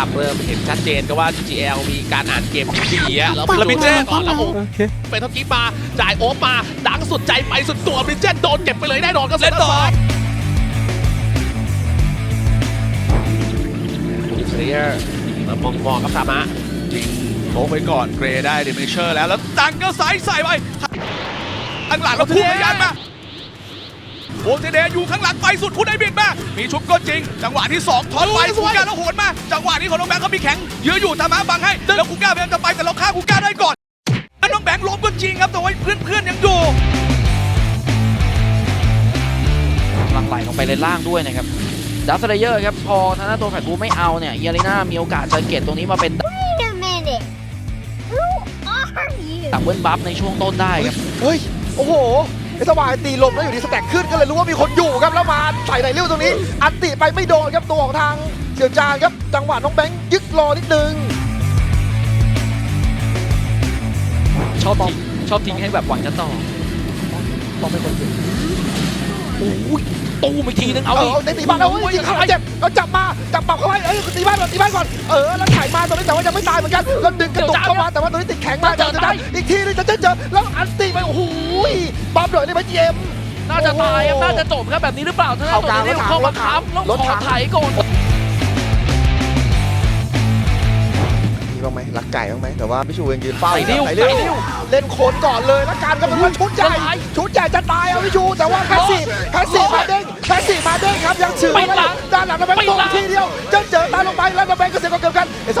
าพเริ่มเห็นชัดเจนก็ว่า GGL มีการอ่านเกมที่ดีอะแล้วแล้วบิเจนก่อนแล้วโอ้โอเค ไปทับกี้มาจ่ายโอฟมาดังสุดใจไปสุดตัวบิเจนโดนเก็บไปเลยแน่นอนก็เซตต่ออิสเรียมามองมองครับซามะยิงโค้งไปก่อนเกรได้เดมิเชอร์แล้วแล้วตังก็ใส่ใส่ไปข้างหลังแล้วพุ่งยันมา โอเจเดอยู่ข้างหลังไปสุดผู้ได้บิดมา มีชุบก็จริง จังหวะที่2ถอนไปคูก้าแล้วโหนมา จังหวะนี้ของน้องแบงค์เขามีแข็งยื้ออยู่ตามมาบังให้ แล้วคูก้าพยายามจะไปแต่เราฆ่าคูก้าได้ก่อนแล้วน้องแบงค์ล้มก็จริงครับ แต่ว่าเพื่อนๆยังอยู่กำลังไหลลงไปเลนล่างด้วยนะครับดับสเลเยอร์ครับ พอทางด้านตัวแฟลตบูไม่เอาเนี่ยเยลิน่ามีโอกาสจะเก็บตรงนี้มาเป็น Wait a minute. Who are you? ดับเบิลบัฟในช่วงต้นได้ครับ เฮ้ย โอ้โห ไอ้สวายตีลมแล้วอยู่ดีสแต็กขึ้นก็เลยรู้ว่ามีคนอยู่ครับแล้วมาใส่ไหนเลี้ยวตรงนี้ อันติไปไม่โดนครับตัวของทางเสี่ยวจานครับจังหวะน้องแบงค์ยึกรอนิดนึง ชอบทิ้งชอบทิ้งให้แบบหวังจะต่อต้องเป็นคนเก่งโอ้ยตูมอีกทีนึงเอาเอาอีก เอาได้ตีบ้านแล้วเฮ้ยยิงเข้าหลังเจ็บเอาจับมาจับปับเข้าไว้เอ้ยตีบ้านก่อนตีบ้านก่อนเออแล้วถ่ายมาตอนนี้แต่ว่ายังไม่ตายเหมือนกันแล้วดึงกระตุกเข้ามาแต่ว่าตอนนี้ติดแข็งมาจากจะได้อีกทีนึงจะเจอเจอแล้วอันตีไปโอ้โหปั๊มเลยนี่ไปเจม น่าจะตายครับน่าจะจบครับแบบนี้หรือเปล่าถ้าเอากลางตัวนี้เข้ามาค้ำแล้วขอถ่ายก่อน มีบ้างไหมรักไก่บ้างไหมแต่ว่าพี่ชูเองยืนเฝ้าใส่อยู่นิ้วนะใส่ใส่นิ้นิ้ววเล่นโคนก่อนเลยแล้วการก็เป็นว่าชุดใหญ่จะตายชุดใหญ่จะตายเอาพี่ชูแต่ว่าแพสซี่แพสซี่มาเด้งแพสซี่มาเด้งครับยังเฉื่อยปิดหลังด้านหลังแล้วแบงปิค์ดตหลัรงงทีเดียวเจอเจอตามลงไปแล้วแบงค์ก็เ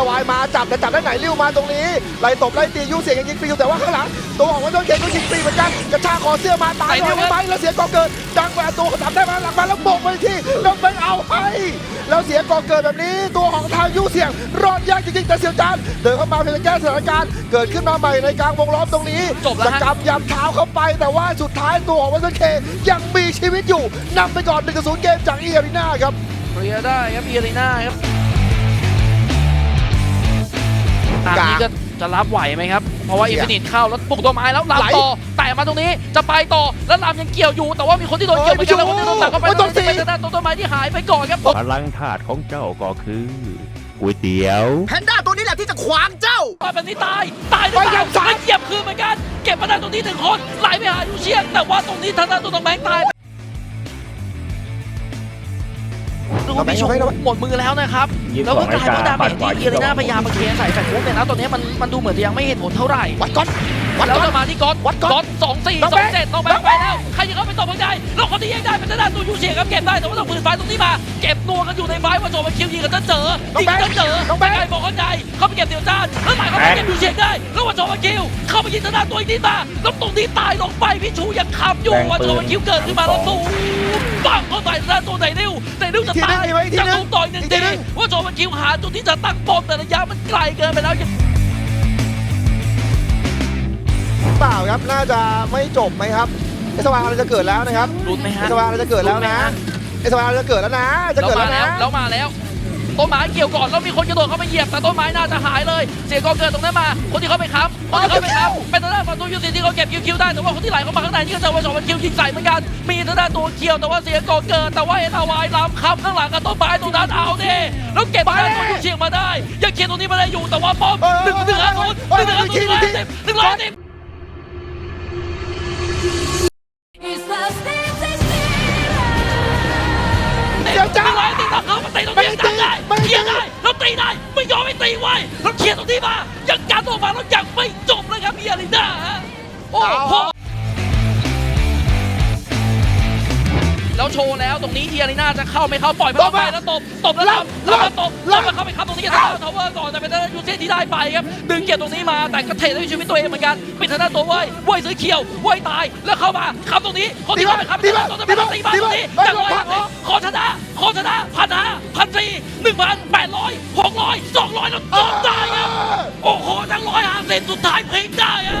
สียก็เกิดกันเอสวายมาจับแต่จับได้ไหนลิ้วมาตรงนี้ไล่ตบไล่ตียูเสียงยังยิงฟรีอยู่แต่ว่าข้างหลังตัวของวันต้นเคนก็ยิงฟรีเหมือนกันกระชากคอเสื้อมาตายด้วยไหมแล้วเสียกอเกิดดังแหวนตัวเขาจับได้มาหลังมาแล้วโบกไปที่น้องแบงค์เอาให้แล้วเสียกอเกิดแบบนี้ ตัวของทางยูเสียงรอดยากจริงๆแต่เสียวจานเดินเข้ามาเพื่อจะแก้สถานการณ์เกิดขึ้นมาใหม่ในกลางวงล้อมตรงนี้จบแล้วฮะสกรรมยำเท้าเข้าไปแต่ว่าสุดท้ายตัวของวันเซนเคยังมีชีวิตอยู่นำไปก่อน1 0เกมจากอีอารีนาครับเคลียร์ได้ครับเยลิน่าครับ ตามนี้ก็จะรับไหวไหมครับ เพราะว่าอินฟินิตเข้าแล้วปลุกตัวไม้แล้วลามต่อแต่มาตรงนี้จะไปต่อแล้วลามยังเกี่ยวอยู่ แต่ว่ามีคนที่โดนเกี่ยวเหมือนกันแล้วคนที่โดนตัดเข้าไปแล้วเป็นทางด้านตัวต้นไม้ที่หายไปก่อนครับพลังถาดของเจ้าก็คือก๋วยเตี๋ยวแพนด้าตัวนี้แหละที่จะขวางเจ้ามาแบบนี้ตายตายหรือเปไปยัล่างซ้ายเหยียบคืนเหมือนกันเก็บมาได้ตรงนี้ถึงคนไหลไปหายูเชียงแต่ว่าตรงนี้ทางด้านตัวตองแบงค์ตาย ดูว่ามีชมหมดมือแล้วนะครับยิงแล้วก็กลายเป็นว่าดาเมจขวาที่ยิเองขวาลิน่าพยายามมาเคลียร์ใส่แฟนฟุกเนี่ยนะตอนนี้มันมันดูเหมือนจะยังไม่เห็นผลเท่าไหร่วัดก่อนวัดแล้วก่อนจะมาที่ก๊อตวัดก๊อตก๊อตสองสี่น้องสแบองงค์เจ็ดน้องแบงค์ไปแล้ว ใครจะเข้าไปตบข้างในแล้วคนที่แย่งได้เป็นทางด้านตัวยูเชียงครับเก็บได้แต่ว่าต้องปืนไฟตรงนี้มาเก็บนัวกันอยู่ในไฟว่าโจมาคิวยิงกันจะเจอน้องยิงแบงค์กันเจอน้องแบงค์ใครบอกเข้าใจเข้าไปเก็บเดี่ยวจ้านแล้วหมายความว่าเก็บยูเชียงได้แล้วว่าโจมาคิวเข้าไปยิงทางด้านตัวอีกนิดมาแล้วตรงนี้ตายลงไปพี่ชูยังขับอยู่แบงค์ว่าโจมาคิวเกิดขึ้นมาแล้วตูมปังเข้าใส่ทางด้านตัวไหนนิ้วไหนนิ้ว จะทีนึตางยอีกไหมทีจะนึตูงมต่อยหนึ่งอีกทีทีนึง ว่าโจมาคิวหาจุดที่จะตั้งปมแต่ระยะมันไกลเกินไปแล้วเปล่าครับน่าจะไม่จบไหมครับเอสวาอะไรจะเกิดแล้วนะครับ รุนไหมเอฮะสวาอะไรจะเกิดแล้วนะ เอสวาอะไรจะเกิดแล้วนะ จะแล้วเกิดมาแล้วแล้วนะ แล้วมาแล้ว ต้นไม้เกี่ยวก่อนแล้วมีคนกระโดดเข้าไปเหยียบแต่ต้นไม้น่าจะหายเลย เสียกองเกิดตรงนั้นมา คนที่เข้าไปค้ำคนที่เข้าไปค้ำเป็นทางด้านฝั่งตัวยูซีที่เขาเก็บคิวคิวได้แต่ว่าคนที่ไหลเข้ามาข้างในนี่ก็จะว่าสองมันคิวยิงใส่เหมือนกัน มีทางด้านตัวเคียวแต่ว่าเสียกองเกิดแต่ว่าเอ็นอาวายล้ำค้ำข้างหลังกับต้นไม้ตรงนั้นเอาดิแล้วเก็บทางด้านตัวยูเชียงมาได้ ยังเขียนตรงนี้มาได้อยู่แต่ว่าป้อมหนึ่งหนึ่งห้าศูนย์หนึ่งหนึ่งห้าศูนย์หนึ่งร้อยสิบหนึ่งร้อยสิบ มาตีตรงนี้จับได้เคลียร์ได้แล้วตีได้ไม่ยอมให้ตีไว้แล้วเคลียร์ตรงนี้มายังการตัวมาแล้วยังไม่จบเลยครับพี่อาริน่าฮะโอ้โหแล้วโชว์แล้วตรงนี้เอียริน่าจะเข้าไม่เข้าปล่อยมันเข้าไปแล้วตบตบแล้วทำแล้วมาตบแล้วมาเข้าไป ครับตรงนี้ทางด้านทาวเวอร์ก่อนแต่เป็นทางด้านยูเซที่ได้ไปครับดึงเกียร์ตรงนี้มาแต่ก็เทได้ชีวิตตัวเองเหมือนกันเป็นทางด้านตัวเว้ยเว้ยซื้อเขียวเว้ยตายแล้วเข้ามาครับตรงนี้คนที่เข้าไปครับตรงนี้ตรงนี้ตีมาตรงนี้แต่ร้อยขอชนะขอชนะพันห้าพันสี่หนึ่งพันแปดร้อยหกร้อยสองร้อยแล้วจบได้ครับโอ้โหทั้งร้อยห้าสิบสุดท้ายพลิกได้อะ